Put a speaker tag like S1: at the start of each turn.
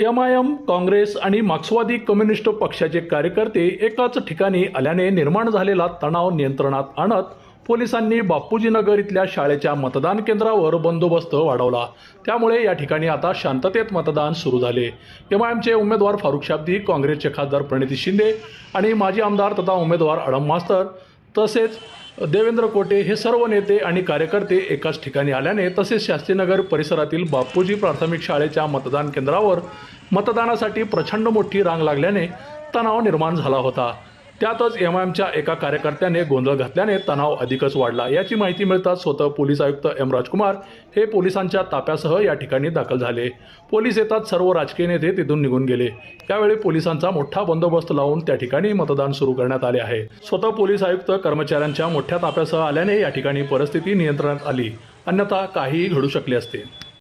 S1: M I am Congress आणि मार्क्सवादी communist पक्षाचे कार्यकर्ते एकाच ठिकाणी आल्याने निर्माण झालेला तणाव नियंत्रणात आणत पोलिसांनी बापूजीनगर इथल्या शाळेच्या मतदान केंद्रावर बंदोबस्त वाढवला. त्यामुळे या ठिकाणी आता शांततेत मतदान सुरू झाले. एम आय एमचे उमेदवार फारुख शाब्दी काँग्रेसचे खासदार प्रणिती शिंदे आणि माजी आमदार तथा उमेदवार अडम मास्तर तसेच देवेंद्र कोटे हे सर्व नेते आणि कार्यकर्ते एकाच ठिकाणी आल्याने तसेच शास्त्रीनगर परिसरातील बापूजी प्राथमिक शाळेच्या मतदान केंद्रावर मतदानासाठी प्रचंड मोठी रांग लागल्याने तणाव निर्माण झाला होता. त्यातच एम एका कार्यकर्त्याने गोंधळ घातल्याने तणाव अधिकच वाढला. याची माहिती मिळताच स्वतः पोलीस आयुक्त एम राजकुमार हे पोलिसांच्या ताप्यासह या ठिकाणी दाखल झाले. पोलीस येतात सर्व राजकीय नेते तिथून निघून गेले. त्यावेळी पोलिसांचा मोठा बंदोबस्त लावून त्या ठिकाणी मतदान सुरू करण्यात आले आहे. स्वतः पोलीस आयुक्त कर्मचाऱ्यांच्या मोठ्या ताप्यासह आल्याने या ठिकाणी परिस्थिती नियंत्रणात आली. अन्यथा काहीही घडू शकले असते.